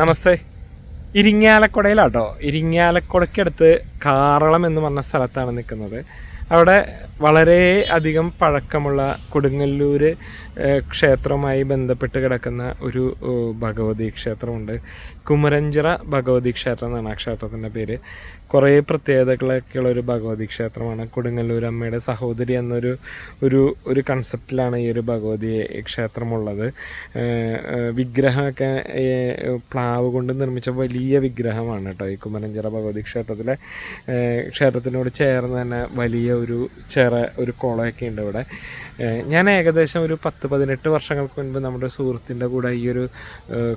നമസ്തേ. ഇരിങ്ങാലക്കുടയിലാട്ടോ. ഇരിങ്ങാലക്കുടയ്ക്കടുത്ത് കാറളം എന്ന് പറഞ്ഞ സ്ഥലത്താണ് നിൽക്കുന്നത്. അവിടെ വളരെ അധികം പഴക്കമുള്ള കൊടുങ്ങല്ലൂർ ക്ഷേത്രവുമായി ബന്ധപ്പെട്ട് കിടക്കുന്ന ഒരു ഭഗവതി ക്ഷേത്രമുണ്ട്. കുമരഞ്ചിറ ഭഗവതി ക്ഷേത്രം എന്നാണ് ആ ക്ഷേത്രത്തിന്റെ പേര്. കുറേ പ്രത്യേകതകളൊക്കെയുള്ള ഒരു ഭഗവതി ക്ഷേത്രമാണ്. കൊടുങ്ങല്ലൂർ അമ്മയുടെ സഹോദരി എന്നൊരു ഒരു ഒരു കൺസെപ്റ്റിലാണ് ഈ ഒരു ഭഗവതി ക്ഷേത്രമുള്ളത്. വിഗ്രഹമൊക്കെ പ്ലാവ് കൊണ്ട് നിർമ്മിച്ച വലിയ വിഗ്രഹമാണ് കേട്ടോ ഈ കുമരഞ്ചിറ ഭഗവതി ക്ഷേത്രത്തിലെ. ക്ഷേത്രത്തിനോട് ചേർന്ന് തന്നെ വലിയ ഒരു ചെറ ഒരു കുളമൊക്കെ ഉണ്ട് ഇവിടെ ഞാൻ ഏകദേശം ഒരു പത്ത് പതിനെട്ട് വർഷങ്ങൾക്ക് മുൻപ് നമ്മുടെ സുഹൃത്തിന്റെ കൂടെ ഈ ഒരു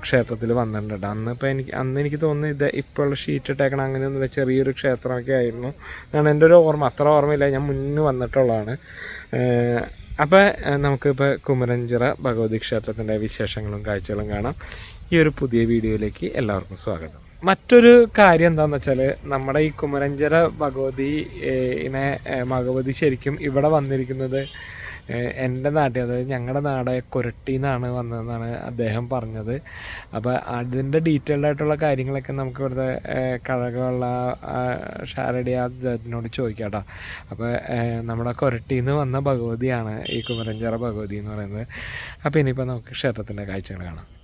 ക്ഷേത്രത്തിൽ വന്നിട്ടുണ്ട്. അന്ന് ഇപ്പോൾ എനിക്ക് അന്ന് എനിക്ക് തോന്നുന്നു ഇത് ഇപ്പോൾ ഉള്ള ഷീറ്റ് ഇട്ടേക്കണം അങ്ങനെ ഒന്നുമില്ല. ചെറിയൊരു ക്ഷേത്രമൊക്കെ ആയിരുന്നു. അതാണ് എന്റെ ഒരു ഓർമ്മ. അത്ര ഓർമ്മയില്ല. ഞാൻ മുന്നേ വന്നിട്ടുള്ളതാണ്. അപ്പോൾ നമുക്കിപ്പോൾ കുമരഞ്ചിറ ഭഗവതി ക്ഷേത്രത്തിന്റെ വിശേഷങ്ങളും കാഴ്ചകളും കാണാം. ഈ ഒരു പുതിയ വീഡിയോയിലേക്ക് എല്ലാവർക്കും സ്വാഗതം. മറ്റൊരു കാര്യം എന്താണെന്ന് വെച്ചാൽ നമ്മുടെ ഈ കുമരഞ്ചിറ ഭഗവതി ഇനെ ഏഹ്, ഭഗവതി ശരിക്കും ഇവിടെ വന്നിരിക്കുന്നത് എന്റെ നാട്ടിൽ അതായത് ഞങ്ങളുടെ നാട് കൊരട്ടി എന്നാണ് വന്നതെന്നാണ് അദ്ദേഹം പറഞ്ഞത്. അപ്പോൾ അതിന്റെ ഡീറ്റെയിൽഡ് ആയിട്ടുള്ള കാര്യങ്ങളൊക്കെ നമുക്ക് ഇവിടുത്തെ കഴകമുള്ള ഷാരടി ആ അതിനോട് ചോദിക്കാം കേട്ടോ അപ്പോൾ നമ്മുടെ കൊരട്ടിയിൽ നിന്ന് വന്ന ഭഗവതിയാണ് ഈ കുമരഞ്ചിറ ഭഗവതി എന്ന് പറയുന്നത്. അപ്പോൾ ഇനിയിപ്പോൾ നമുക്ക് ക്ഷേത്രത്തിന്റെ കാഴ്ചകൾ കാണാം.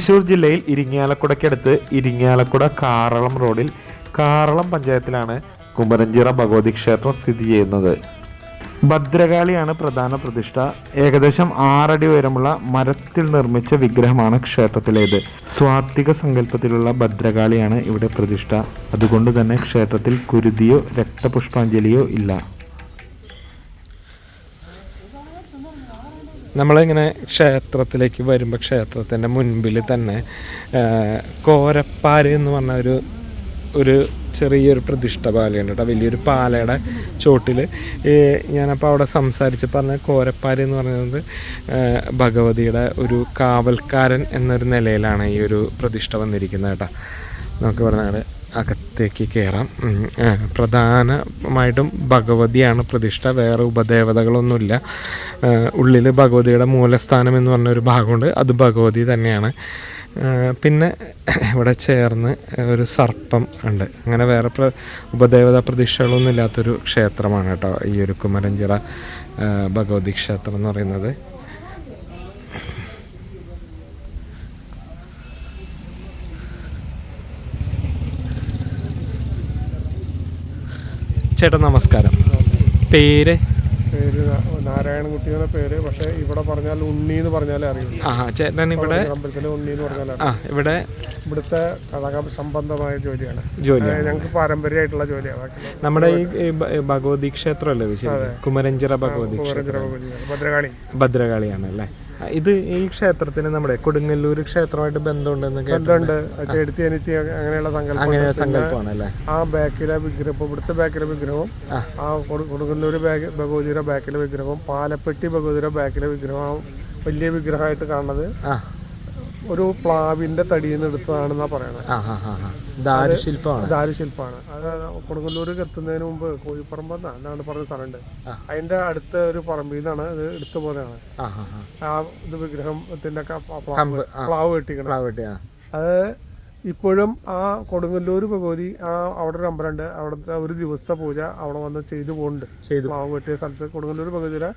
തൃശൂർ ജില്ലയിൽ ഇരിങ്ങാലക്കുടയ്ക്കടുത്ത് ഇരിങ്ങാലക്കുട കാറളം റോഡിൽ കാറളം പഞ്ചായത്തിലാണ് കുമരഞ്ചിറ ഭഗവതി ക്ഷേത്രം സ്ഥിതി ചെയ്യുന്നത്. ഭദ്രകാളിയാണ് പ്രധാന പ്രതിഷ്ഠ. ഏകദേശം ആറടി ഉയരമുള്ള മരത്തിൽ നിർമ്മിച്ച വിഗ്രഹമാണ് ക്ഷേത്രത്തിലേത്. സ്വാത്വിക സങ്കല്പത്തിലുള്ള ഭദ്രകാളിയാണ് ഇവിടെ പ്രതിഷ്ഠ. അതുകൊണ്ട് തന്നെ ക്ഷേത്രത്തിൽ കുരുതിയോ രക്തപുഷ്പാഞ്ജലിയോ ഇല്ല. നമ്മളിങ്ങനെ ക്ഷേത്രത്തിലേക്ക് വരുമ്പോൾ ക്ഷേത്രത്തിന്റെ മുൻപിൽ തന്നെ കോരപ്പാര് എന്ന് പറഞ്ഞ ഒരു ഒരു ചെറിയൊരു പ്രതിഷ്ഠ പാലയുണ്ട് കേട്ടോ. വലിയൊരു പാലയുടെ ചോട്ടിൽ ഞാനപ്പോൾ അവിടെ സംസാരിച്ച് പറഞ്ഞ കോരപ്പാര് എന്ന് പറയുന്നത് ഭഗവതിയുടെ ഒരു കാവൽക്കാരൻ എന്നൊരു നിലയിലാണ് ഈ ഒരു പ്രതിഷ്ഠ വന്നിരിക്കുന്നത് കേട്ടോ. നമുക്ക് പറഞ്ഞാൽ അകത്തേക്ക് കയറാം പ്രധാനമായിട്ടും ഭഗവതിയാണ് പ്രതിഷ്ഠ വേറെ ഉപദേവതകളൊന്നുമില്ല. ഉള്ളിൽ ഭഗവതിയുടെ മൂലസ്ഥാനം എന്ന് പറഞ്ഞൊരു ഭാഗമുണ്ട് അത് ഭഗവതി തന്നെയാണ്. പിന്നെ ഇവിടെ ചേർന്ന് ഒരു സർപ്പം ഉണ്ട്. അങ്ങനെ വേറെ പ്ര ഉപദേവത പ്രതിഷ്ഠകളൊന്നും ഇല്ലാത്തൊരു ക്ഷേത്രമാണ് കേട്ടോ ഈ ഒരു കുമരഞ്ചിറ ഭഗവതി ക്ഷേത്രം എന്ന് പറയുന്നത്. ചേട്ടാ നമസ്കാരം. പേര്? പേര് നാരായണൻകുട്ടി എന്ന പേര് പക്ഷെ ഇവിടെ പറഞ്ഞാൽ ഉണ്ണി എന്ന് പറഞ്ഞാലേ അറിയുള്ളൂ. ആ ചേട്ടൻ ഇവിടെ അമ്പലത്തിലെ ഉണ്ണി എന്ന് പറഞ്ഞാൽ ആ ഇവിടെ ഇവിടുത്തെ കടക സംബന്ധമായ ജോലിയാണ്. ജോലിയാണ്. ഞങ്ങൾക്ക് പാരമ്പര്യമായിട്ടുള്ള ജോലിയാണ് നമ്മുടെ ഈ ഭഗവതി ക്ഷേത്രമല്ലേ വിശേഷം കുമരഞ്ചിറ ഭഗവതി ഭദ്രകാളി. ഭദ്രകാളിയാണ് അല്ലേ ഇത് ഈ ക്ഷേത്രത്തിന് നമ്മുടെ കൊടുങ്ങല്ലൂർ ക്ഷേത്രമായിട്ട് ബന്ധമുണ്ടെന്ന് ഇതുണ്ട് ചെടുത്തി അനിത്തി അങ്ങനെയുള്ള സങ്കല്പം അങ്ങനെ സങ്കല്പമാണ് അല്ലേ ആ ബാക്കിലെ വിഗ്രഹം ഇപ്പൊ ഇവിടുത്തെ ബാക്കിലെ വിഗ്രഹവും ആ. കൊടുങ്ങല്ലൂർ കൊടുങ്ങല്ലൂര് ബാഗ് ഭഗവതിയുടെ ബാക്കിലെ വിഗ്രഹവും പാലപ്പെട്ടി ഭഗവതിയുടെ ബാക്കിലെ വിഗ്രഹവും വലിയ വിഗ്രഹമായിട്ട് കാണുന്നത് ഒരു പ്ലാവിന്റെ തടിയിൽ നിന്ന് എടുത്തതാണെന്നാ പറയണത് ദാരുശില്പമാണ്. ദാരുശില്പമാണ്. അത് കൊടുങ്ങല്ലൂർക്ക് എത്തുന്നതിന് മുമ്പ് കോഴിപ്പറമ്പ് എന്നാണ് പറഞ്ഞ സ്ഥലമുണ്ട്. അതിന്റെ അടുത്ത ഒരു പറമ്പിൽ നിന്നാണ് ഇത് എടുത്തു പോകുന്നതാണ് ആ ഇത് വിഗ്രഹത്തിന്റെ പ്ലാവ് കെട്ടിക്കണം വെട്ടിക്കണം. അത് ഇപ്പോഴും ആ കൊടുങ്ങല്ലൂർ ഭഗവതി ആ അവിടെ ഒരു അമ്പലമുണ്ട്. അവിടുത്തെ ഒരു ദിവസത്തെ പൂജ അവിടെ വന്ന് ചെയ്തു പോകുന്നുണ്ട് ചെയ്തു. പ്ലാവ് കെട്ടിയ സ്ഥലത്ത് കൊടുങ്ങല്ലൂർ ഭഗവതിയുടെ.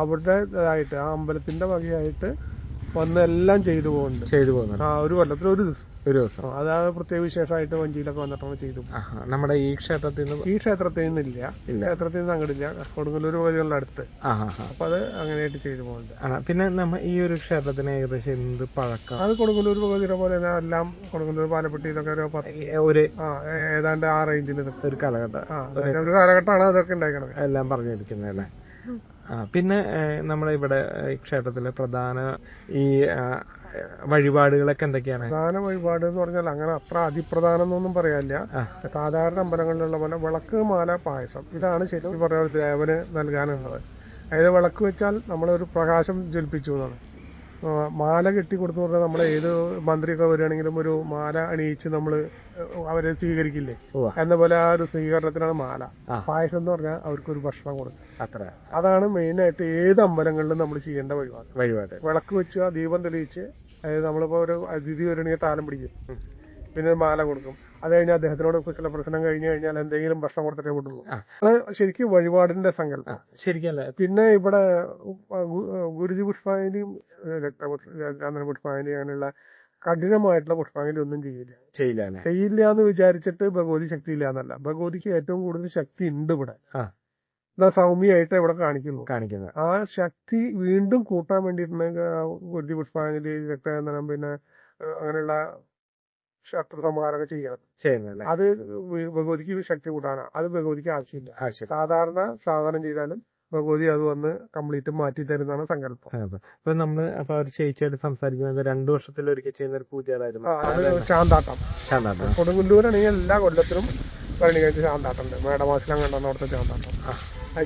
അവിടെ ഇതായിട്ട് ആ അമ്പലത്തിന്റെ വകയായിട്ട് വന്ന് എല്ലാം ചെയ്തു പോകുന്നുണ്ട്. ചെയ്തു പോകുന്നുണ്ട്. ആ ഒരു കൊല്ലത്തിൽ ഒരു ദിവസം. ഒരു ദിവസം. അതായത് അത് പ്രത്യേക വിശേഷമായിട്ട് വഞ്ചിയിലൊക്കെ വന്നിട്ടാണ് ചെയ്തു. നമ്മുടെ ഈ ക്ഷേത്രത്തിൽ നിന്ന് ഈ ക്ഷേത്രത്തിൽ നിന്നില്ല. ഈ ക്ഷേത്രത്തിൽ നിന്ന് അങ്ങോട്ടില്ല. കൊടുങ്ങല്ലൂർ ഭഗവതികളുടെ അടുത്ത്. അപ്പൊ അത് അങ്ങനെയായിട്ട് ചെയ്തു പോകുന്നുണ്ട്. ആ പിന്നെ നമ്മ ഈ ഒരു ക്ഷേത്രത്തിന് ഏകദേശം എന്ത് പഴക്കം? അത് കൊടുങ്ങല്ലൂർ ഭഗവതിയുടെ പോലെ തന്നെ എല്ലാം കൊടുങ്ങല്ലൂർ പാലപ്പെട്ടി ഇതൊക്കെ ഒരു ഏതാണ്ട് ആ റേഞ്ചിൽ ഒരു കാലഘട്ടം. ഒരു കാലഘട്ടമാണ് അതൊക്കെ ഉണ്ടാക്കണത് എല്ലാം പറഞ്ഞിരിക്കുന്നത് അല്ലേ? പിന്നെ നമ്മുടെ ഇവിടെ ഈ ക്ഷേത്രത്തിലെ പ്രധാന ഈ വഴിപാടുകളൊക്കെ എന്തൊക്കെയാണ്? പ്രധാന വഴിപാട് എന്ന് പറഞ്ഞാൽ അങ്ങനെ അത്ര അതിപ്രധാനം എന്നൊന്നും പറയാനില്ല. സാധാരണ അമ്പലങ്ങളിലുള്ള പോലെ വിളക്ക് മാല പായസം. ഇതാണ് ശരിക്കും പോലെ ദേവന് നൽകാനുള്ളത്. അതായത് വിളക്ക് വെച്ചാൽ നമ്മളൊരു പ്രകാശം ജ്വലിപ്പിച്ചു എന്നാണ്. മാല കെട്ടി കൊടുത്തു പറഞ്ഞാൽ നമ്മൾ ഏത് മന്ത്രിയൊക്കെ വരികയാണെങ്കിലും ഒരു മാല അണിയിച്ച് നമ്മൾ അവരെ സ്വീകരിക്കില്ലേ. എന്ന പോലെ ആ ഒരു സ്വീകരണത്തിനാണ് മാല. പായസം എന്ന് പറഞ്ഞാൽ അവർക്കൊരു ഭക്ഷണം കൊടുക്കും. അത്ര. അതാണ് മെയിനായിട്ട് ഏത് അമ്പലങ്ങളിലും നമ്മൾ ചെയ്യേണ്ട വഴിപാട്. വഴിപാട്. വിളക്ക് വെച്ച് ആ ദീപം തെളിയിച്ച് അതായത് നമ്മളിപ്പോൾ ഒരു അതിഥി വരികയാണെങ്കിൽ താലം പിടിക്കും. പിന്നെ മാല കൊടുക്കും. അത് കഴിഞ്ഞാൽ അദ്ദേഹത്തിനോട് ചില പ്രശ്നം കഴിഞ്ഞു കഴിഞ്ഞാൽ എന്തെങ്കിലും പ്രശ്നം കൊടുത്തിട്ടേ വിടുള്ളൂ. അത് ശരിക്കും വഴിപാടിന്റെ സങ്കല്പം. ശരിക്കല്ലേ പിന്നെ ഇവിടെ ഗുരുജി പുഷ്പാഞ്ജലിയും രക്തചന്ദ്ര പുഷ്പാഞ്ജലി അങ്ങനെയുള്ള കഠിനമായിട്ടുള്ള പുഷ്പാഞ്ജലി ഒന്നും ചെയ്യില്ല. ചെയ്യില്ല ചെയ്യില്ല എന്ന് വിചാരിച്ചിട്ട് ഭഗവതി ശക്തി ഇല്ല എന്നല്ല. ഭഗവതിക്ക് ഏറ്റവും കൂടുതൽ ശക്തി ഉണ്ട് ഇവിടെ. സൗമ്യമായിട്ട് ഇവിടെ കാണിക്കുന്നു കാണിക്കുന്നത്. ആ ശക്തി വീണ്ടും കൂട്ടാൻ വേണ്ടിയിട്ടുണ്ടെങ്കിൽ ഗുരുജി പുഷ്പാഞ്ജലി രക്തചന്ദനം പിന്നെ അങ്ങനെയുള്ള സംഹാരമൊക്കെ ചെയ്യണം. ചെയ്യുന്നല്ലേ അത് ഭഗവതിക്ക് ശക്തി കൂട്ടാനാണ് അത് ഭഗവതിക്ക് ആവശ്യമില്ല. സാധാരണ സാധാരണ ചെയ്താലും ഭഗവതി അത് വന്ന് കംപ്ലീറ്റ് മാറ്റി തരുന്നതാണ് സങ്കല്പം. അപ്പൊ ഇപ്പൊ നമ്മൾ അപ്പൊ അവർ ചേച്ചിയായിട്ട് സംസാരിക്കുന്നത് രണ്ടു വർഷത്തിൽ ഒരിക്കൽ ചെയ്യുന്ന ഒരു പൂജകളായിരുന്നു ശാന്താട്ടം. ശാന്താട്ടം. കൊടുങ്ങല്ലൂരാണെങ്കിൽ എല്ലാ കൊല്ലത്തിലും പറഞ്ഞു കഴിഞ്ഞാൽ ശാന്താട്ടം ഉണ്ട്. മേടമാസിലും കണ്ടെന്ന് അവിടുത്തെ ചാന്താട്ടം ആ.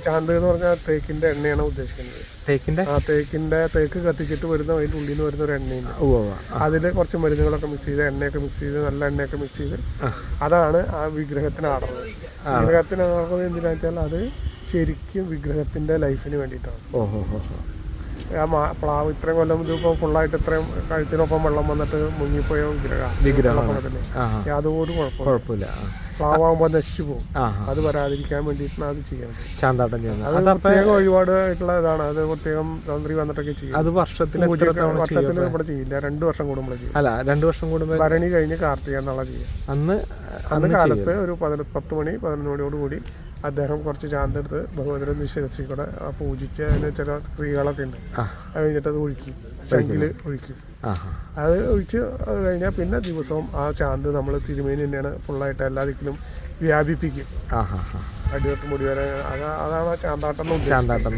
ചാന്ത് എന്ന് പറഞ്ഞാൽ തേക്കിന്റെ എണ്ണയാണ് ഉദ്ദേശിക്കുന്നത്. തേക്കിന്റെ? ആ തേക്കിന്റെ തേക്ക് കത്തിച്ചിട്ട് വരുന്ന അതിന്റെ ഉള്ളിൽ നിന്ന് വരുന്ന ഒരു എണ്ണയുണ്ട്. അതിൽ കുറച്ച് മരുന്നുകളൊക്കെ മിക്സ് ചെയ്ത് എണ്ണയൊക്കെ മിക്സ് ചെയ്ത് നല്ല എണ്ണയൊക്കെ മിക്സ് ചെയ്ത് അതാണ് ആ വിഗ്രഹത്തിന് ആടുന്നത് വിഗ്രഹത്തിന് ആടുന്നത് എന്തിനാ വെച്ചാൽ അത് ശരിക്കും വിഗ്രഹത്തിന്റെ ലൈഫിന് വേണ്ടിയിട്ടാണ്. ആ പ്ലാവ് ഇത്രയും കൊല്ലം ഇതിപ്പോൾ ഫുള്ളായിട്ട് ഇത്രയും കഴുത്തിനൊപ്പം വെള്ളം വന്നിട്ട് മുങ്ങിപ്പോയോ വിഗ്രഹം വിഗ്രഹം. യാതൊരു കുഴപ്പമില്ല. പ്ലാവാകുമ്പോൾ നശിച്ചു പോകും അത് വരാതിരിക്കാൻ വേണ്ടിയിട്ടാണ് അത് ചെയ്യുന്നത്. ചാന്താട്ടം ചെയ്യുന്നത്. അത് പ്രത്യേകം വഴിപാടായിട്ടുള്ള ഇതാണ്. അത് പ്രത്യേകം തന്ത്രി വന്നിട്ടൊക്കെ ചെയ്യും. അത് വർഷത്തിൽ വർഷത്തിൽ ഇവിടെ ചെയ്യില്ല. രണ്ടു വർഷം കൂടുമ്പോൾ ചെയ്യും. അല്ല രണ്ടു വർഷം കൂടുമ്പോൾ ഭരണി കഴിഞ്ഞ് കാർത്തിക എന്നുള്ള ചെയ്യും അന്ന് അന്ന് അന്ന് കാലത്ത് ഒരു പതിന പത്ത് മണി പതിനൊന്ന് മണിയോട് കൂടി അദ്ദേഹം കുറച്ച് ചാന്തെടുത്ത് ഭഗവതിയുടെ നിശ്ചയസി കൂടെ ആ പൂജിച്ച് അതിന് ചില ക്രിയകളൊക്കെ ഉണ്ട്. അത് കഴിഞ്ഞിട്ട് അത് ഒഴിക്കും. ശങ്കിൽ ഒഴിക്കും. അത് ഒഴിച്ച് അത് കഴിഞ്ഞാൽ പിന്നെ ദിവസവും ആ ചാന്ത് നമ്മൾ തിരുമേനി തന്നെയാണ് ഫുള്ളായിട്ട് എല്ലാ ദിക്കിലും വ്യാപിപ്പിക്കും. അടിയൊട്ട് മുടി വരെ അതാണ് ചാന്താട്ടം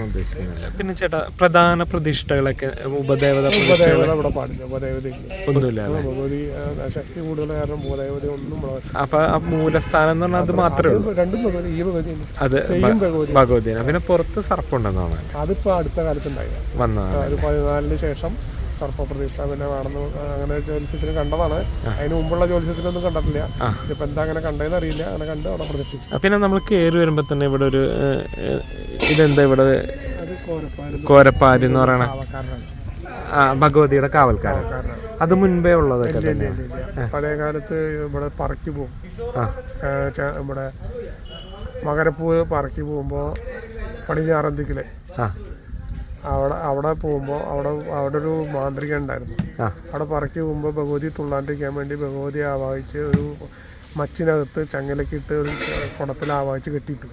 ഉദ്ദേശിക്കുന്നത്. പിന്നെ ചേട്ടാ പ്രധാന പ്രതിഷ്ഠകളൊക്കെ ഉപദേവത പ്രതിഷ്ഠ ഉപദേവത ഇവിടെ പാടില്ല ഉപദേവതയില്ല ഭഗവതി ശക്തി കൂടുതൽ കാരണം ഉപദേവത ഒന്നും അപ്പൊ ആ മൂലസ്ഥാനം എന്ന് പറഞ്ഞാൽ അത് മാത്രമേ ഉള്ളൂ. രണ്ടും ഭഗവതി ഈ ഭഗവതി അത് ഭഗവതിയാണ്. പിന്നെ പുറത്ത് സർപ്പുണ്ടെന്നാണ് അതിപ്പോ അടുത്ത കാലത്തുണ്ടായി വന്നതാണ്. പതിനാലിന് ശേഷം സർപ്പപ്രതിഷ്ഠ പിന്നെ വേണമെന്ന് അങ്ങനെ ജ്യോത്സ്യത്തിന് കണ്ടതാണ്. അതിന് മുമ്പുള്ള ജ്യോത്സ്യത്തിനൊന്നും കണ്ടിട്ടില്ല. ഇതിപ്പോ എന്താ അങ്ങനെ കണ്ടതെന്ന് അറിയില്ല. അങ്ങനെ കണ്ട് അവിടെ പ്രതിഷ്ഠിച്ചു. പിന്നെ നമ്മൾ കയറി വരുമ്പോ തന്നെ ഇവിടെ ഒരു ഇതെന്താ ഇവിടെ? കോരപ്പാരി എന്ന് പറയണ? ഭഗവതിയുടെ കാവൽക്കാരൻ. അത് മുൻപേ ഉള്ളതൊക്കെ. പഴയ കാലത്ത് ഇവിടെ പറക്കി പോകും. നമ്മുടെ മകരപ്പൂവ് പറക്കി പോകുമ്പോ പടിഞ്ഞാറന്തിക്കിൽ അവിടെ അവിടെ പോകുമ്പോൾ അവിടെ അവിടെ ഒരു മാന്ത്രിക ഉണ്ടായിരുന്നു. അവിടെ പറക്കി പോകുമ്പോൾ ഭഗവതി തുള്ളാണ്ടിരിക്കാൻ വേണ്ടി ഭഗവതി ആവാഹിച്ച് ഒരു മച്ചിനകത്ത് ചങ്ങലക്കിട്ട് ഒരു കുടത്തിൽ ആവാഹിച്ച് കെട്ടിയിട്ടു.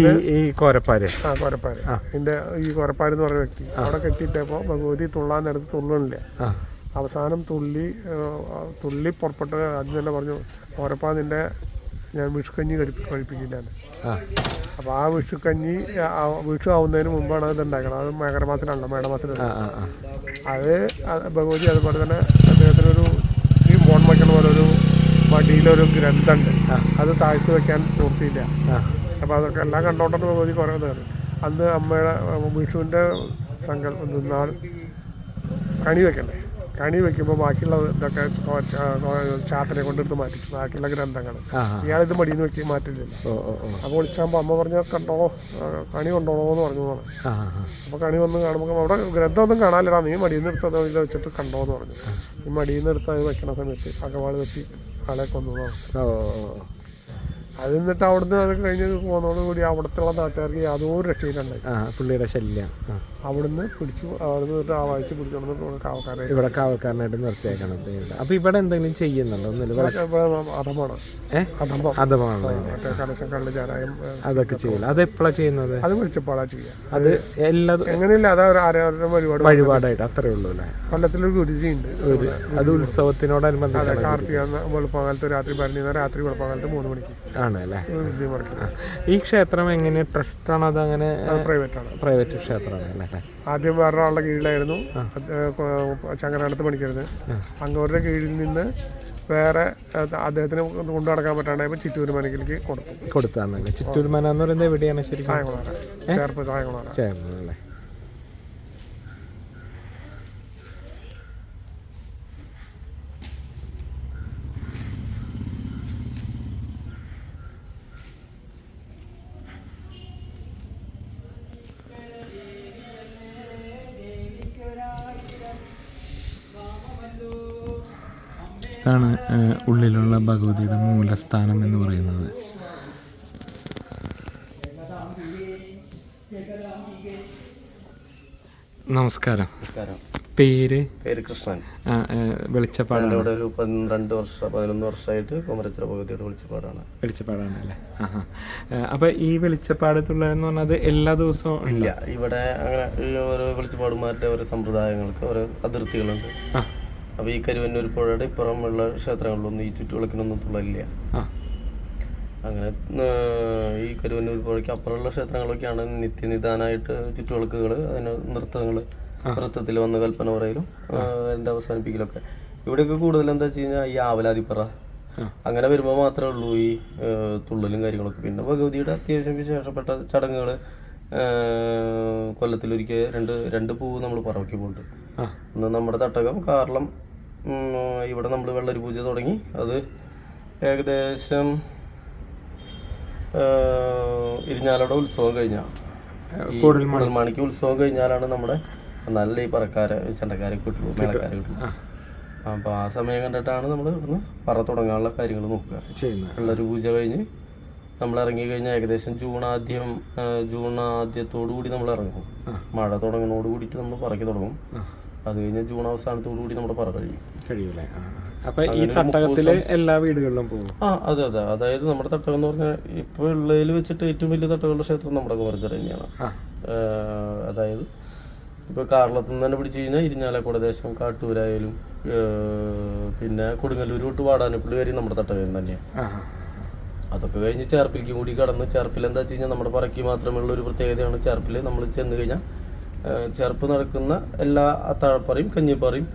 ഈ ഈ കോരപ്പാര്. ആ കൊരപ്പാര്. എന്റെ ഈ കൊരപ്പാര് എന്ന് പറഞ്ഞ വ്യക്തി. അവിടെ കെട്ടിയിട്ടപ്പോൾ ഭഗവതി തുള്ളാൻ നേരത്ത് തുള്ളണില്ല അവസാനം തുള്ളി തുള്ളി പുറപ്പെട്ട് ആദ്യം തന്നെ പറഞ്ഞു കൊരപ്പാ നിന്റെ ഞാൻ വിഷുക്കഞ്ഞി കഴിപ്പിക്കില്ല അപ്പോൾ ആ വിഷുക്കഞ്ഞി കഞ്ഞി വിഷു ആവുന്നതിന് മുമ്പാണ് അത് ഉണ്ടാക്കണം അത് ആ ആ അത് ഭഗവതി അതുപോലെ തന്നെ അദ്ദേഹത്തിനൊരു ഈ മോൺ വയ്ക്കണ പോലെ ഒരു മടിയിലൊരു ഗ്രന്ഥമുണ്ട് അത് താഴ്ത്തി വെക്കാൻ പൂർത്തിയില്ല. അപ്പോൾ അതൊക്കെ എല്ലാം കണ്ടോണ്ടാണ് ഭഗവതി കുറേ നേരം. അന്ന് അമ്മയുടെ വിഷുവിന്റെ സങ്കല്പം നാൾ കണി വെക്കണ്ടേ കണി വെക്കുമ്പോൾ ബാക്കിയുള്ള ഇതൊക്കെ ചാത്തനെ കൊണ്ടെടുത്ത് മാറ്റി ബാക്കിയുള്ള ഗ്രന്ഥങ്ങൾ. ഇയാളിത് മടിയിൽ നിന്ന് വെക്കി മാറ്റില്ലല്ലോ. ഓ അപ്പോൾ വിളിച്ചാകുമ്പോൾ അമ്മ പറഞ്ഞ കണ്ടോ കണി കൊണ്ടോണോ എന്ന് പറഞ്ഞു ആ. അപ്പോൾ കണി വന്ന് കാണുമ്പോൾ അവിടെ ഗ്രന്ഥമൊന്നും കാണാനില്ലടാ നീ മടിയിൽ നിന്ന് എടുത്തത് ഇത് വെച്ചിട്ട് കണ്ടോ എന്ന് പറഞ്ഞു. ഈ മടിയിൽ നിന്ന് എടുത്ത് അത് വെക്കണ സമയത്ത് അകവാൾ വെട്ടി ആളെ കൊന്നു. അത് എന്നിട്ട് അവിടുന്ന് അത് കഴിഞ്ഞ് പോകുന്നതോടുകൂടി അവിടുത്തെ നാട്ടുകാർക്ക് യാതൊരു രക്ഷയിലുണ്ടായി പുള്ളിയുടെ ശല്യം. അവിടുന്ന് പിടിച്ചു അവിടുന്ന് ആ വായിച്ച് പിടിച്ചോണ്ട് കാവക്കാരെ ഇവിടെ കാവക്കാരനായിട്ട് നിർത്തിയേക്കണം അപ്പൊ ഇവിടെ എന്തെങ്കിലും ചെയ്യുന്നുണ്ടോ? ഒന്നുമില്ല. അധമാണ്. ഏ? അധമം അതമാണ് മറ്റേ കലശം കള്ള് ചാരായം അതൊക്കെ ചെയ്യില്ല അത് എപ്പോഴാ ചെയ്യുന്നത്? അത് വിളിച്ചപ്പോഴാ ചെയ്യുക. അത് എല്ലാ എങ്ങനെയില്ല അത് ആരാധന പരിപാടി വഴിപാടായിട്ട് അത്രേ ഉള്ളൂ അല്ലേ? കൊല്ലത്തിലൊരു ഗുരുജി ഉണ്ട് ഒരു അത് ഉത്സവത്തിനോടനുബന്ധിച്ച് കാർത്തിക വെളുപ്പകാലത്ത് രാത്രി പറഞ്ഞിരുന്ന രാത്രി വെളുപ്പകാലത്ത് മൂന്ന് മണിക്ക്. ആണ് അല്ലേ? ഈ ക്ഷേത്രം എങ്ങനെ? ട്രസ്റ്റ് ആണോ അത് അങ്ങനെ പ്രൈവറ്റ് ആണ്. പ്രൈവറ്റ് ക്ഷേത്രമാണ് അല്ലേ? ആദ്യം ആളുടെ കീഴിലായിരുന്നു. ചങ്ങനാടത്ത് പണിക്കരുത്. അങ്ങോരുടെ കീഴിൽ നിന്ന് വേറെ അദ്ദേഹത്തിന് കൊണ്ടു നടക്കാൻ പറ്റാണ്ടായപ്പോൾ ചിറ്റൂർ മനക്കിലേക്ക് കൊടുത്തു. കൊടുത്താന്നല്ലേ ചിറ്റൂർ മന എന്ന് പറയുന്നത് എവിടെയാണ് ശരിക്കും? ചേർപ്പ് കായംകുളം ചേർന്നല്ലേ ഇതാണ് ഉള്ളിലുള്ള ഭഗവതിയുടെ മൂലസ്ഥാനം എന്ന് പറയുന്നത്. നമസ്കാരം. പേര്? പേര് കൃഷ്ണൻ. വെളിച്ചപ്പാടാണ്. ഇവിടെ ഒരു പന്ത്രണ്ട് വർഷം പതിനൊന്ന് വർഷമായിട്ട് കുമരത്തിലെ ഭഗവതിയുടെ വെളിച്ചപ്പാടാണ്. വെളിച്ചപ്പാടാണ് അല്ലേ? അപ്പൊ ഈ വെളിച്ചപ്പാട് തുള്ളലെന്ന് പറഞ്ഞത് എല്ലാ ദിവസവും ഇല്ല ഇവിടെ അങ്ങനെ ഓരോ വെളിച്ചപ്പാടുമാരുടെ ഓരോ സമ്പ്രദായങ്ങൾക്ക് ഓരോ അതിർത്തികളുണ്ട്. ആ. അപ്പോൾ ഈ കരുവന്നൂർ പുഴയുടെ ഇപ്പുറമുള്ള ക്ഷേത്രങ്ങളിലൊന്നും ഈ ചുറ്റുവിളക്കിനൊന്നും തുള്ളലില്ല അങ്ങനെ ഈ കരുവന്നൂർ പുഴയ്ക്ക് അപ്പുറമുള്ള ക്ഷേത്രങ്ങളൊക്കെയാണ് നിത്യനിദാനായിട്ട് ചുറ്റുവിളക്കുകൾ അതിന് നൃത്തങ്ങൾ നൃത്തത്തിൽ വന്ന് കൽപ്പന പറയലും അതിന്റെ അവസാനിപ്പിക്കലൊക്കെ. ഇവിടെയൊക്കെ കൂടുതൽ എന്താ വെച്ച് കഴിഞ്ഞാൽ ഈ ആവലാതിപ്പറ. അങ്ങനെ വരുമ്പോൾ മാത്രമേ ഉള്ളൂ ഈ തുള്ളലും കാര്യങ്ങളൊക്കെ. പിന്നെ ഭഗവതിയുടെ അത്യാവശ്യം വിശേഷപ്പെട്ട ചടങ്ങുകൾ കൊല്ലത്തിലൊരിക്കൽ രണ്ട് രണ്ട് പൂവ് നമ്മൾ പറവയ്ക്ക് പോകുന്നുണ്ട് ഒന്ന് നമ്മുടെ തട്ടകം കാർളം ഉം, ഇവിടെ നമ്മൾ വെള്ളരി പൂജ തുടങ്ങി. അത് ഏകദേശം ഇരിഞ്ഞാലോടെ ഇരിഞ്ഞാലയുടെ ഉത്സവം കഴിഞ്ഞാൽ മണിക്ക് കൂടൽമാണിക്ക് ഉത്സവം കഴിഞ്ഞാലാണ് നമ്മുടെ നല്ല ഈ പറക്കാരെ ചണ്ടക്കാരെ കിട്ടുള്ളൂ മേളക്കാരെ കിട്ടുള്ളൂ അപ്പോൾ ആ സമയം കണ്ടിട്ടാണ് നമ്മൾ ഇവിടുന്ന് പറ തുടങ്ങാനുള്ള കാര്യങ്ങൾ നോക്കുക. വെള്ളരി പൂജ കഴിഞ്ഞ് നമ്മൾ ഇറങ്ങി കഴിഞ്ഞാൽ ഏകദേശം ജൂൺ ആദ്യം ജൂൺ ആദ്യത്തോടു കൂടി നമ്മൾ ഇറങ്ങും. മഴ തുടങ്ങുന്നതോട് കൂടിയിട്ട് നമ്മൾ പറക്കി തുടങ്ങും. അത് കഴിഞ്ഞ് ജൂൺ അവസാനത്തോടു കൂടി നമ്മുടെ പറ കഴിയും. കഴിയൂലേ? അപ്പൊ ഈ തട്ടകത്തിൽ എല്ലാ വീടുകളിലും പോകും. ആ അതെ അതെ. അതായത് നമ്മുടെ തട്ടകം എന്ന് പറഞ്ഞാൽ ഇപ്പോൾ ഉള്ളതിൽ വെച്ചിട്ട് ഏറ്റവും വലിയ തട്ടകളുടെ ക്ഷേത്രം നമ്മുടെ കുമരച്ചിറ തന്നെയാണ് അതായത് ഇപ്പോൾ കാർളത്തു നിന്ന് തന്നെ പിടിച്ചു കഴിഞ്ഞാൽ ഇരിഞ്ഞാലക്കുട ദേശം കാട്ടൂരായാലും പിന്നെ കൊടുങ്ങല്ലൂർ തൊട്ട് വാടാനപ്പള്ളി വരെയും നമ്മുടെ തട്ടകം തന്നെയാണ് അതൊക്കെ കഴിഞ്ഞ് ചേർപ്പിലേക്ക് കൂടി കടന്ന് ചേർപ്പിൽ എന്താ വെച്ച് കഴിഞ്ഞാൽ നമ്മുടെ പറക്കി മാത്രമുള്ള ഒരു പ്രത്യേകതയാണ് ചേർപ്പിൽ നമ്മൾ ചെന്ന് കഴിഞ്ഞാൽ ചേർപ്പ് നടക്കുന്ന എല്ലാ അത്താഴപ്പറയും കഞ്ഞിപ്പറയും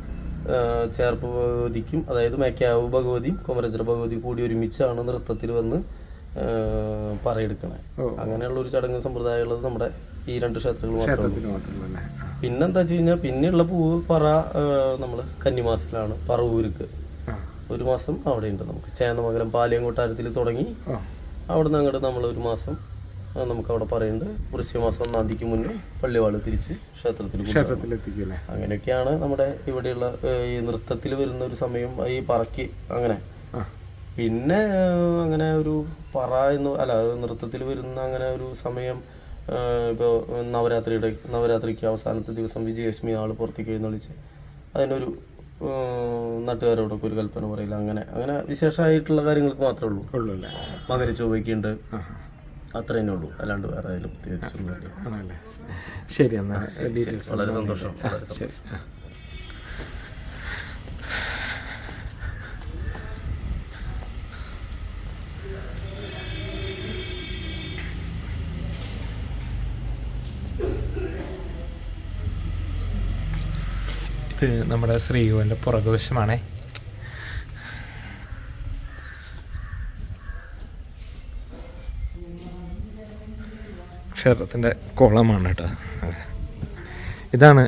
ചേർപ്പ് ഭഗവതിക്കും അതായത് മേക്കാവ് ഭഗവതിയും കുമരച്ചിറ ഭഗവതി കൂടി ഒരുമിച്ചാണ് നൃത്തത്തിൽ വന്ന് പറയെടുക്കണേ. അങ്ങനെയുള്ള ഒരു ചടങ്ങ് സമ്പ്രദായമുള്ളത് നമ്മുടെ ഈ രണ്ട് ക്ഷേത്രങ്ങൾ മാത്രമേ പിന്നെന്താ വെച്ച് കഴിഞ്ഞാൽ പിന്നെയുള്ള പൂവ് പറ നമ്മൾ കന്നിമാസത്തിലാണ് പറവൂർക്ക് ഒരു മാസം അവിടെ ഉണ്ട് നമുക്ക്. ചേന്നമംഗലം പാലിയം കൊട്ടാരത്തിൽ തുടങ്ങി അവിടെ നിന്ന് അങ്ങോട്ട് നമ്മൾ ഒരു മാസം ആ, നമുക്ക് അവിടെ പറയുന്നുണ്ട് വൃശ്ചികമാസം ഒന്നാം തീയതിക്ക് മുന്നേ പള്ളിവാൾ തിരിച്ച് ക്ഷേത്രത്തിൽ കൊണ്ടുവരണം. ക്ഷേത്രത്തിലെത്തിക്കൂലേ അങ്ങനെയൊക്കെയാണ് നമ്മുടെ ഇവിടെയുള്ള ഈ നൃത്തത്തിൽ വരുന്ന ഒരു സമയം ഈ പറക്കി അങ്ങനെ. പിന്നെ അങ്ങനെ ഒരു പറ എന്ന് അല്ല നൃത്തത്തിൽ വരുന്ന അങ്ങനെ ഒരു സമയം ഇപ്പോൾ നവരാത്രിയുടെ നവരാത്രിക്ക് അവസാനത്തെ ദിവസം വിജയലക്ഷ്മി ആൾ പുറത്തേക്ക് എഴുന്നള്ളിച്ച് അതിനൊരു നാട്ടുകാരോടൊക്കെ ഒരു കൽപ്പന പറയില്ല അങ്ങനെ. അങ്ങനെ വിശേഷമായിട്ടുള്ള കാര്യങ്ങൾക്ക് മാത്രമേ ഉള്ളൂ. മകര ചൊവ്വയ്ക്കുണ്ട് അത്ര ഉള്ളൂ. അല്ലാണ്ട് വേറെ അതിൽ പ്രത്യേകിച്ചൊന്നുമില്ല ആണല്ലേ? ശരി ഡീറ്റെയിൽസ് വളരെ സന്തോഷം. വളരെ സന്തോഷം. ശരി. ഇത് നമ്മുടെ ശ്രീകോവിന്റെ പുറകുവശമാണേ. ക്ഷേത്രത്തിന്റെ കുളമാണ് കേട്ടോ ഇതാണ്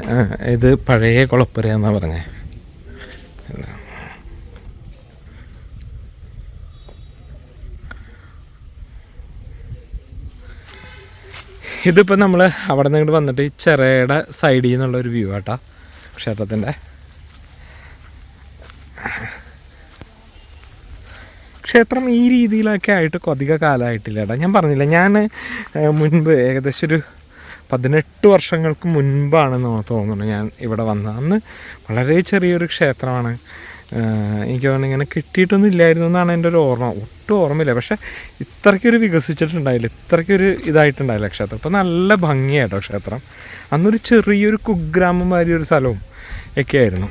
ഇത് പഴയ കുളപ്പുര എന്നാണ് പറഞ്ഞത് ഇതിപ്പോൾ നമ്മൾ അവിടെ നിന്ന് ഇങ്ങോട്ട് വന്നിട്ട് ഈ ചെറയുടെ സൈഡിൽ നിന്നുള്ള ഒരു വ്യൂ ആട്ടോ ക്ഷേത്രത്തിന്റെ ക്ഷേത്രം ഈ രീതിയിലൊക്കെ ആയിട്ട് അധിക കാലമായിട്ടില്ല ഏട്ടാ ഞാൻ പറഞ്ഞില്ല ഞാൻ മുൻപ് ഏകദേശം ഒരു പതിനെട്ട് വർഷങ്ങൾക്ക് മുൻപാണെന്ന് തോന്നുന്നു. ഞാൻ ഇവിടെ വന്നത് അന്ന് വളരെ ചെറിയൊരു ക്ഷേത്രമാണ്. എനിക്ക് തോന്നുന്നു ഇങ്ങനെ കിട്ടിയിട്ടൊന്നും ഇല്ലായിരുന്നു എന്നാണ് എന്റെ ഒരു ഓർമ്മ. ഒട്ടും ഓർമ്മയില്ല. പക്ഷേ ഇത്രയ്ക്കൊരു വികസിച്ചിട്ടുണ്ടായില്ല. ഇത്രയ്ക്കൊരു ഇതായിട്ടുണ്ടായില്ല ക്ഷേത്രം. ഇപ്പം നല്ല ഭംഗിയായിട്ടോ ക്ഷേത്രം. അന്നൊരു ചെറിയൊരു കുഗ്രാമം മാതിരി ഒരു സ്ഥലവും ഒക്കെ ആയിരുന്നു.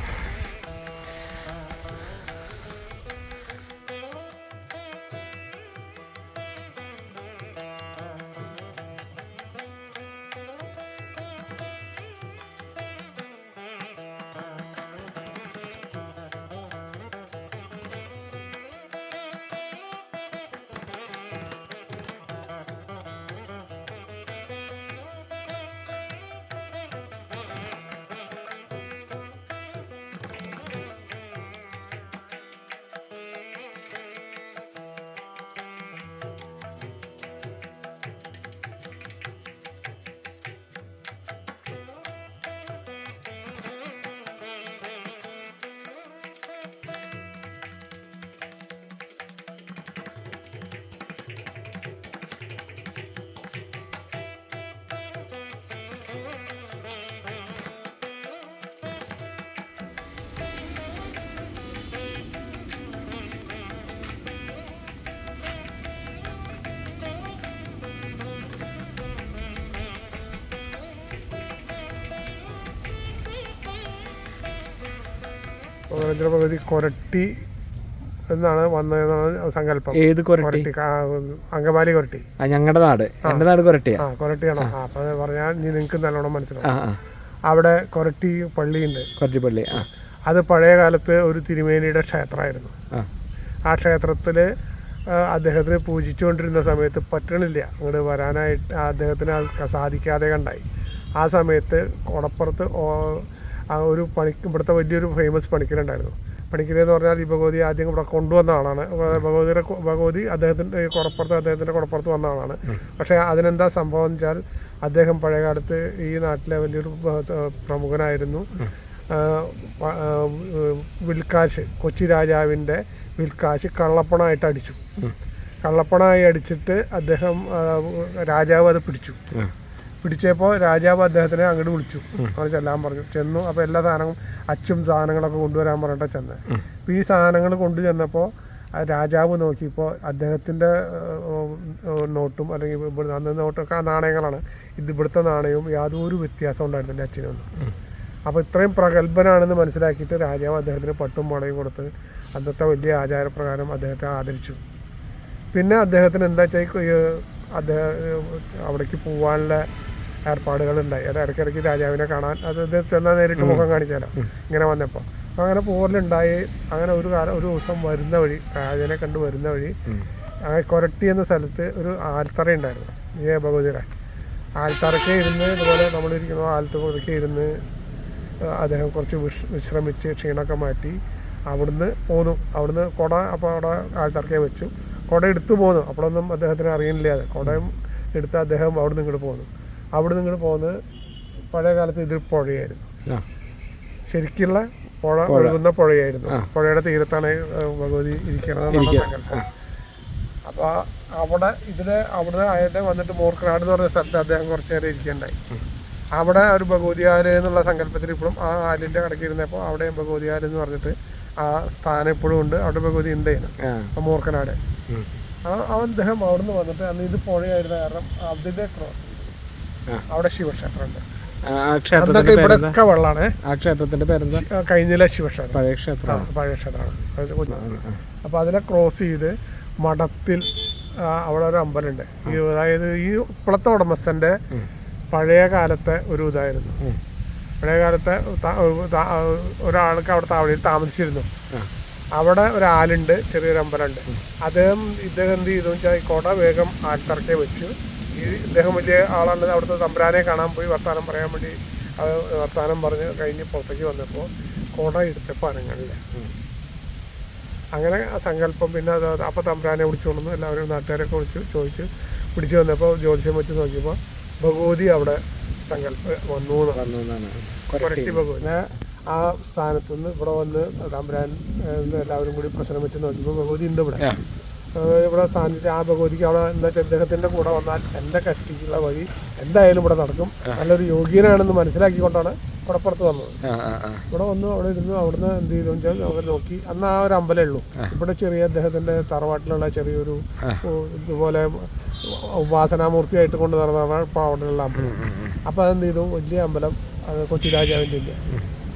ഭഗവതി കൊരട്ടി എന്നാണ് വന്നതെന്നാണ് സങ്കല്പം. ഏത് കൊരട്ടി? അങ്കമാലി കൊരട്ടി. ഞങ്ങളുടെ നാട്. എന്റെ നാട് കൊരട്ടി ആ കൊരട്ടിയാണ്. അപ്പൊ പറഞ്ഞാൽ ഇനി നിങ്ങൾക്ക് നല്ലോണം മനസ്സിലാവും. അവിടെ കൊരട്ടി പള്ളിയുണ്ട്. കൊരട്ടി പള്ളി അത് പഴയ കാലത്ത് ഒരു തിരുമേനിയുടെ ക്ഷേത്രമായിരുന്നു. ആ. ക്ഷേത്രത്തിൽ അദ്ദേഹത്തിന് പൂജിച്ചുകൊണ്ടിരുന്ന സമയത്ത് പറ്റണില്ല. അങ്ങോട്ട് വരാനായിട്ട് അദ്ദേഹത്തിന് സാധിക്കാതെ കണ്ടായി. ആ സമയത്ത് കൊടപ്പുറത്ത് ആ ഒരു പണി ഇവിടുത്തെ വലിയൊരു ഫേമസ് പണിക്കരുണ്ടായിരുന്നു. പണിക്കര് എന്ന് പറഞ്ഞാൽ ഈ ഭഗവതി ആദ്യം ഇവിടെ കൊണ്ടുവന്ന ആളാണ്. ഭഗവതിയുടെ ഭഗവതി അദ്ദേഹത്തിന്റെ കുറപ്പുറത്ത് കുടപ്പുറത്ത് അദ്ദേഹത്തിന്റെ കുടപ്പുറത്ത് വന്ന ആളാണ്. പക്ഷേ അതിനെന്താ സംഭവം എന്ന് വെച്ചാൽ അദ്ദേഹം പഴയകാലത്ത് ഈ നാട്ടിലെ വലിയൊരു പ്രമുഖനായിരുന്നു. വിൽക്കാശ് കൊച്ചി രാജാവിന്റെ വിൽക്കാശ് കള്ളപ്പണമായിട്ട് അടിച്ചു. കള്ളപ്പണമായി അടിച്ചിട്ട് അദ്ദേഹം രാജാവ് അത് പിടിച്ചു. പിടിച്ചപ്പോൾ രാജാവ് അദ്ദേഹത്തിനെ അങ്ങോട്ട് വിളിച്ചു. അവിടെ ചെല്ലാൻ പറഞ്ഞു. ചെന്നു. അപ്പോൾ എല്ലാ സാധനവും അച്ചും സാധനങ്ങളൊക്കെ കൊണ്ടുവരാൻ പറഞ്ഞിട്ട് ചെന്ന്. അപ്പോൾ ഈ സാധനങ്ങൾ കൊണ്ടു ചെന്നപ്പോൾ രാജാവ് നോക്കിയപ്പോൾ അദ്ദേഹത്തിന്റെ നോട്ടും അല്ലെങ്കിൽ ഇവിടെ അന്ന് നോട്ടൊക്കെ ആ നാണയങ്ങളാണ്. ഇത് ഇവിടുത്തെ നാണയവും യാതൊരു വ്യത്യാസം ഉണ്ടായിരുന്നില്ല അച്ഛനൊന്നും അപ്പോൾ ഇത്രയും പ്രഗത്ഭനാണെന്ന് മനസ്സിലാക്കിയിട്ട് രാജാവ് അദ്ദേഹത്തിന് പട്ടും മുളയും കൊടുത്ത് അന്നത്തെ വലിയ ആചാരപ്രകാരം അദ്ദേഹത്തെ ആദരിച്ചു. പിന്നെ അദ്ദേഹത്തിന് എന്താ വെച്ചാൽ അദ്ദേഹം അവിടേക്ക് പോകാനുള്ള ഏർപ്പാടുകളുണ്ടായി അത് ഇടയ്ക്കിടയ്ക്ക് രാജാവിനെ കാണാൻ അത് ഇത് ചെന്നാൽ നേരിട്ട് മുഖം കാണിച്ചാലോ? ഇങ്ങനെ വന്നപ്പോൾ അങ്ങനെ പോരലുണ്ടായി അങ്ങനെ ഒരു കാലം ഒരു ദിവസം വരുന്ന വഴി രാജനെ കണ്ട് വരുന്ന വഴി കൊരട്ടി എന്ന സ്ഥലത്ത് ഒരു ആൽത്തറ ഉണ്ടായിരുന്നു ഈ ഭഗവതിയുടെ. ആൽത്തറയ്ക്ക് ഇരുന്ന് ഇതുപോലെ നമ്മളിരിക്കുന്ന ആൽത്തറയ്ക്ക് ഇരുന്ന് അദ്ദേഹം കുറച്ച് വിഷ് വിശ്രമിച്ച് ക്ഷീണമൊക്കെ മാറ്റി അവിടുന്ന് പോന്നു. അവിടുന്ന് കുട അപ്പോൾ അവിടെ ആൾക്കാർക്കെ വെച്ചു. കുട എടുത്തു പോന്നു. അപ്പോഴൊന്നും അദ്ദേഹത്തിന് അറിയണില്ല അത്. കുടയും എടുത്ത് അദ്ദേഹം അവിടുന്ന് ഇങ്ങോട്ട് പോന്നു. അവിടുന്ന് നിങ്ങൾ പോകുന്നത് പഴയ കാലത്ത് ഇതൊരു പുഴയായിരുന്നു. ശരിക്കുള്ള പുഴ ഒഴുകുന്ന പുഴയായിരുന്നു. പുഴയുടെ തീരത്താണ് ഭഗവതി ഇരിക്കുന്നത് അപ്പൊ അപ്പോൾ അവിടെ ഇതിന് അവിടെ അയാളുടെ വന്നിട്ട് മോർക്കനാട് എന്ന് പറഞ്ഞ സ്ഥലത്ത് അദ്ദേഹം കുറച്ച് നേരം ഇരിക്കണ്ടായി. അവിടെ ഒരു ഭഗവതിയാൽ എന്നുള്ള സങ്കല്പത്തിൽ ഇപ്പോഴും ആ ആലിന്റെ കടയ്ക്ക് ഇരുന്നപ്പോൾ ഭഗവതി ഭഗവതിയാൽ എന്ന് പറഞ്ഞിട്ട് ആ സ്ഥാനം ഇപ്പോഴും ഉണ്ട്. അവിടെ ഭഗവതി ഉണ്ട് ഇതിന്. ആ. ആ മൂർക്കനാട്. ആ അദ്ദേഹം അവിടുന്ന് വന്നിട്ട് അന്ന് ഇത് പുഴയായിരുന്ന കാരണം അതിന്റെ. അവിടെ ശിവക്ഷേത്രമുണ്ട്. ആ അന്നൊക്കെ ക്ഷേത്രത്തിന്റെ ഇവിടെ പേരെന്താ? ഒക്കെ വെള്ളമാണ് ആ ക്ഷേത്രത്തിന്റെ പേരെന്താ? കഴിഞ്ഞിലെ ശിവക്ഷേത്രം. പഴയ ക്ഷേത്രമാണ്? പഴയ ക്ഷേത്രമാണ്. അപ്പൊ അപ്പോൾ അതിനെ ക്രോസ് ചെയ്ത് മഠത്തിൽ അവിടെ ഒരു അമ്പലമുണ്ട്. ഈ അതായത് ഈ ഇപ്പോഴത്തെ ഉടമസ്ഥന്റെ പഴയ കാലത്തെ ഒരു ഇതായിരുന്നു. പഴയ കാലത്തെ ഒരാൾക്ക് അവിടെ താവളിയിൽ താമസിച്ചിരുന്നു. അവിടെ ഒരു ആലുണ്ട് ചെറിയൊരു അമ്പലമുണ്ട്. അദ്ദേഹം ഇദ്ദേഹം എന്ത് ചെയ്തു വെച്ചാൽ ഈ കോട വേഗം ആൽത്തറക്കെ വെച്ചു ഇദ്ദേഹം വലിയ ആളാണ്. അവിടുത്തെ തമ്പ്രാനെ കാണാൻ പോയി വർത്താനം പറയാൻ വേണ്ടി അത് വർത്താനം പറഞ്ഞ് കഴിഞ്ഞ് പുറത്തേക്ക് വന്നപ്പോൾ കോട എടുത്തപ്പോൾ അനങ്ങളില്ല അങ്ങനെ ആ സങ്കല്പം പിന്നെ അത് അപ്പോൾ തമ്പ്രാനെ വിളിച്ചുകൊണ്ടു എല്ലാവരും നാട്ടുകാരൊക്കെ വിളിച്ച് ചോദിച്ച് പിടിച്ചു വന്നപ്പോൾ ജ്യോതിഷം വെച്ച് നോക്കിയപ്പോൾ ഭഗവതി അവിടെ സങ്കല്പ വന്നു എന്ന് വന്നു എന്നാണ്. കൊരട്ടി ഭഗവതി. പിന്നെ ആ സ്ഥാനത്ത് നിന്ന് ഇവിടെ വന്ന് തമ്പ്രാൻ എല്ലാവരും കൂടി പ്രശ്നം വെച്ച് നോക്കിയപ്പോൾ ഭഗവതി ഉണ്ട് ഇവിടെ. ഇവിടെ സാന്നിധ്യം ആ ഭഗവതിക്ക് അവിടെ എന്താ വെച്ചാൽ അദ്ദേഹത്തിന്റെ കൂടെ വന്നാൽ എന്റെ കട്ടിക്കുള്ള വഴി എന്തായാലും ഇവിടെ നടക്കും. നല്ലൊരു യോഗ്യനാണെന്ന് മനസ്സിലാക്കിക്കൊണ്ടാണ് കുടപ്പുറത്ത് വന്നത്. ആ ആ ആ. ഇവിടെ വന്നു അവിടെ ഇരുന്നു അവിടുന്ന് എന്ത് ചെയ്തു വെച്ചാൽ അവർ നോക്കി. അന്ന് ആ ഒരു അമ്പലേ ഉള്ളൂ. ഇവിടെ ചെറിയ അദ്ദേഹത്തിന്റെ തറവാട്ടിലുള്ള ചെറിയൊരു ഇതുപോലെ ഉപാസനാമൂർത്തിയായിട്ട് കൊണ്ട് നടന്നതാണ് ഇപ്പോൾ അവിടെയുള്ള അമ്പലം അപ്പോൾ അതെന്ത് ചെയ്തു? വലിയ അമ്പലം അത് കൊച്ചി രാജാവിന്റെ ഇല്ല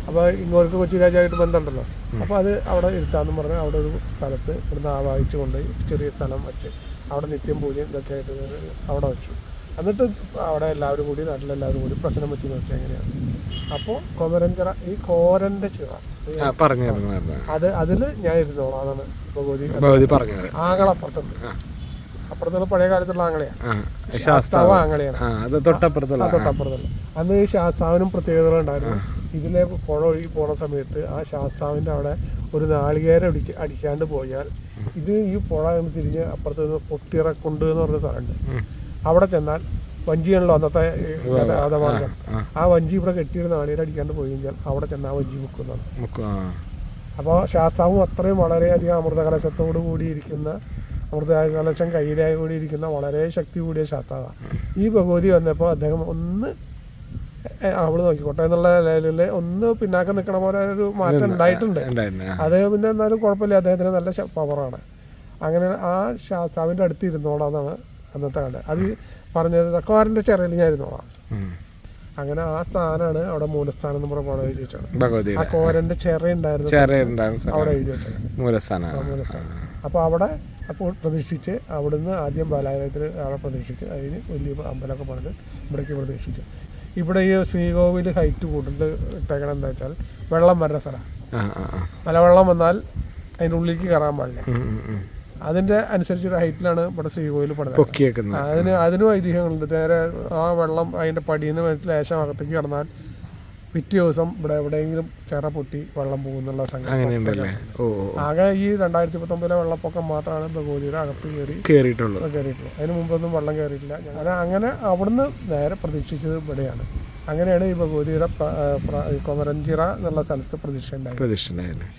അപ്പോൾ ഇങ്ങോട്ട് കൊച്ചി രാജാവായിട്ട് ബന്ധമുണ്ടല്ലോ. അപ്പോൾ അത് അവിടെ ഇരുത്താമെന്ന് പറഞ്ഞ് അവിടെ ഒരു സ്ഥലത്ത് ഇവിടുന്ന് ആവാഹിച്ച് കൊണ്ടുപോയി ചെറിയ സ്ഥലം വെച്ച് അവിടെ നിത്യം പൂജയും ഇതൊക്കെ ആയിട്ട് അവിടെ വെച്ചു. എന്നിട്ട് അവിടെ എല്ലാവരും കൂടി നാട്ടിലെല്ലാവരും കൂടി പ്രശ്നം വെച്ച് നോക്കി എങ്ങനെയാണ് അപ്പോൾ കൊമരഞ്ചിറ ഈ കോരന്റെ ചിറ. അത് അതിൽ ഞാൻ ഇരുന്നോളാം അതാണ് ഭഗവതി ആകളപ്പുറത്തുണ്ട് അപ്പുറത്തുള്ള പഴയ കാലത്തുള്ള ആങ്ങളെയാണ്. ആ ശാസ്താവ്. ശാസ്താവ് ആങ്ങളെയാണ്. ആ അത് തൊട്ടപ്പുറത്തുള്ള തൊട്ടപ്പുറത്തുള്ള. അന്ന് ഈ ശാസ്താവിനും പ്രത്യേകതകൾ ഉണ്ടായിരുന്നു. ഇതിലെ പുഴ ഒഴുകി പോണ സമയത്ത് ആ ശാസ്താവിന്റെ അവിടെ ഒരു നാളികേര അടിക്ക അടിക്കാണ്ട് പോയാൽ ഇത് ഈ പുഴ എന്ന് തിരിഞ്ഞ് അപ്പുറത്ത് നിന്ന് പൊട്ടിറക്കുണ്ട് എന്ന് പറഞ്ഞ സ്ഥലമുണ്ട്. അവിടെ ചെന്നാൽ വഞ്ചിയാണല്ലോ അന്നത്തെ ഗതാഗതമാർഗം ആ വഞ്ചി ഇവിടെ കെട്ടിയൊരു നാളികേര അടിക്കാണ്ട് പോയി കഴിഞ്ഞാൽ അവിടെ ചെന്നാൽ ആ വഞ്ചി മുക്കുന്നതാണ്. മുക്ക- അപ്പോൾ ശാസ്താവും അത്രയും വളരെയധികം അമൃതകലശത്തോടു കൂടിയിരിക്കുന്ന അമൃത കലശം കയ്യിലായി കൂടിയിരിക്കുന്ന വളരെ ശക്തി കൂടിയ ശാസ്താവാണ് ഈ ഭഗവതി വന്നപ്പോൾ അദ്ദേഹം ഒന്ന് അവൾ നോക്കിക്കോട്ടെ എന്നുള്ള ലെവലിൽ ഒന്ന് പിന്നാക്കം നിൽക്കണ പോലെ ഒരു മാറ്റം ഉണ്ടായിട്ടുണ്ട്. അദ്ദേഹം പിന്നെ എന്നാലും കുഴപ്പമില്ല അദ്ദേഹത്തിന് നല്ല പവറാണ്. അങ്ങനെ ആ ശാസ്താവിന്റെ അടുത്ത് ഇരുന്നോളാന്നാണ് അന്നത്തെ കാലം അത് പറഞ്ഞത് തക്കവാറിന്റെ ചെറിയിൽ ഞാൻ ഇരുന്നോളാം അങ്ങനെ ആ സ്ഥാനാണ് അവിടെ മൂലസ്ഥാനം എന്ന് പറഞ്ഞ എഴുതി വെച്ചത്. ആ കോരന്റെ ചെറ ഉണ്ടായിരുന്നു അവിടെ എഴുതി വെച്ചത്. മൂലസ്ഥാന മൂലസ്ഥാനം. അപ്പോൾ അവിടെ അപ്പോൾ പ്രതീക്ഷിച്ച് അവിടുന്ന് ആദ്യം ബാലാലയത്തിൽ അവിടെ പ്രതീക്ഷിച്ച് അതിന് വലിയ അമ്പലമൊക്കെ പണിത് ഇവിടേക്ക് പ്രതീക്ഷിച്ചു. ഇവിടെ ഈ ശ്രീകോവിൽ ഹൈറ്റ് കൂടുതൽ ഇട്ടേക്കണം എന്താ വെച്ചാൽ വെള്ളം വരുന്ന സ്ഥലമാണ്. മലവെള്ളം വന്നാൽ അതിന്റെ ഉള്ളിലേക്ക് കയറാൻ പാടില്ല. അതിന്റെ അനുസരിച്ചൊരു ഹൈറ്റിലാണ് ഇവിടെ ശ്രീകോവിൽ പണിത് അതിന് അതിനും ഐതിഹ്യങ്ങളുണ്ട്. നേരെ ആ വെള്ളം അതിന്റെ പടിയിൽ നിന്ന് ലേശം അകത്തേക്ക് കടന്നാൽ പിറ്റേ ദിവസം ഇവിടെ എവിടെയെങ്കിലും ചിറ പൊട്ടി വെള്ളം പോകുന്നുള്ള ഓ ആകെ ഈ രണ്ടായിരത്തി പത്തൊമ്പതിലെ വെള്ളപ്പൊക്കം മാത്രമാണ് ഭഗവതിയുടെ അകത്ത് കയറി കയറിയിട്ടുള്ളത് കയറിയിട്ടുള്ളൂ അതിന് മുമ്പൊന്നും വെള്ളം കയറിയിട്ടില്ല അങ്ങനെ അങ്ങനെ അവിടുന്ന് നേരെ പ്രതീക്ഷിച്ചത് ഇവിടെയാണ്. അങ്ങനെയാണ് ഈ ഭഗവതിയുടെ കൊമരഞ്ചിറ എന്നുള്ള സ്ഥലത്ത് പ്രതീക്ഷ ഉണ്ടായത്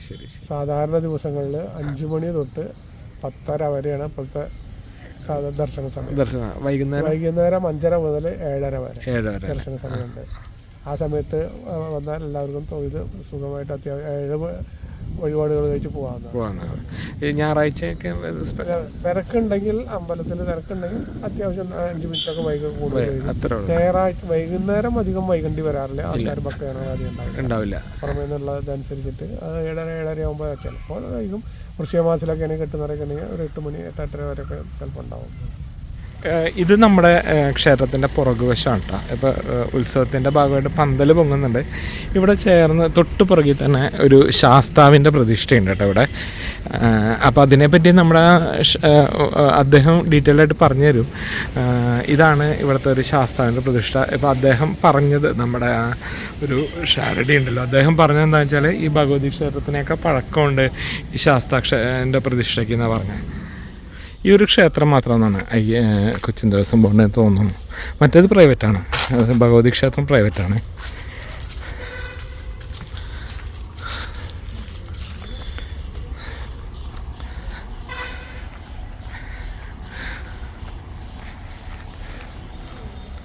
ശരി സാധാരണ ദിവസങ്ങളിൽ അഞ്ചു മണി തൊട്ട് പത്തര വരെയാണ് ഇപ്പോഴത്തെ ദർശന സമയം. ദർശന വൈകുന്നേരം? വൈകുന്നേരം അഞ്ചര മുതൽ ഏഴര വരെ ഏഴ് വരെ. ദർശന സമയമുണ്ട്. ആ സമയത്ത് വന്നാൽ എല്ലാവർക്കും തൊഴുത് സുഖമായിട്ട് അത്യാവശ്യം വഴിപാടുകൾ കഴിച്ച് പോകാവുന്നതാണ്. ഞായറാഴ്ചയൊക്കെ തിരക്കുണ്ടെങ്കിൽ അമ്പലത്തിൽ തിരക്കുണ്ടെങ്കിൽ അത്യാവശ്യം അഞ്ച് മിനിറ്റൊക്കെ വൈകി കൂടുതൽ ഞായറാഴ്ച വൈകുന്നേരം അധികം വൈകണ്ടി വരാറില്ല. ആൾക്കാർ ഉണ്ടാവില്ല. ഉണ്ടാവില്ല. പുറമേ നിന്നുള്ളതനുസരിച്ചിട്ട്. അത് ഏഴര ഏഴര ആകുമ്പോൾ ചിലപ്പോൾ വൈകും. വൃശ്യമാസത്തിലൊക്കെ ആണെങ്കിൽ കെട്ടുന്നവരൊക്കെ ഉണ്ടെങ്കിൽ ഒരു എട്ട് മണി എട്ട് എട്ടര വരെയൊക്കെ ചിലപ്പോൾ ഉണ്ടാവും. ഇത് നമ്മുടെ ക്ഷേത്രത്തിന്റെ പുറകുവശമാണ് കേട്ടോ ഇപ്പോൾ ഉത്സവത്തിന്റെ ഭാഗമായിട്ട് പന്തൽ പൊങ്ങുന്നുണ്ട്. ഇവിടെ ചേർന്ന് തൊട്ട് പുറകിൽ തന്നെ ഒരു ശാസ്താവിന്റെ പ്രതിഷ്ഠയുണ്ട് കേട്ടോ ഇവിടെ. അപ്പോൾ അതിനെപ്പറ്റി നമ്മുടെ അദ്ദേഹം ഡീറ്റെയിൽ ആയിട്ട് പറഞ്ഞു തരും ഇതാണ് ഇവിടുത്തെ ഒരു ശാസ്താവിന്റെ പ്രതിഷ്ഠ. ഇപ്പോൾ അദ്ദേഹം പറഞ്ഞത് നമ്മുടെ ആ ഒരു ഷാരടി ഉണ്ടല്ലോ. അദ്ദേഹം പറഞ്ഞതെന്താണെന്ന് വെച്ചാൽ ഈ ഭഗവതി ക്ഷേത്രത്തിനെയൊക്കെ പഴക്കമുണ്ട് ഈ ശാസ്താക്ഷ പ്രതിഷ്ഠയ്ക്ക് എന്നാണ് പറഞ്ഞത് ഈ ഒരു ക്ഷേത്രം മാത്രമെന്നാണ് കൊച്ചിൻ ദേവസ്വം ബോർഡിന് തോന്നുന്നു. മറ്റേത് പ്രൈവറ്റാണ്. ഭഗവതി ക്ഷേത്രം പ്രൈവറ്റാണ്.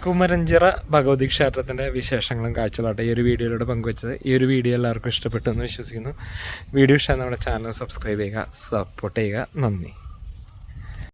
കുമരഞ്ചിറ ഭഗവതി ക്ഷേത്രത്തിന്റെ വിശേഷങ്ങളും കാഴ്ചകളാട്ടെ. ഈ ഒരു വീഡിയോയിലൂടെ പങ്കുവച്ചത് ഈ ഒരു വീഡിയോ എല്ലാവർക്കും ഇഷ്ടപ്പെട്ടു എന്ന് വിശ്വസിക്കുന്നു. വീഡിയോ ഇഷ്ടം നമ്മുടെ ചാനൽ സബ്സ്ക്രൈബ് ചെയ്യുക സപ്പോർട്ട് ചെയ്യുക. നന്ദി.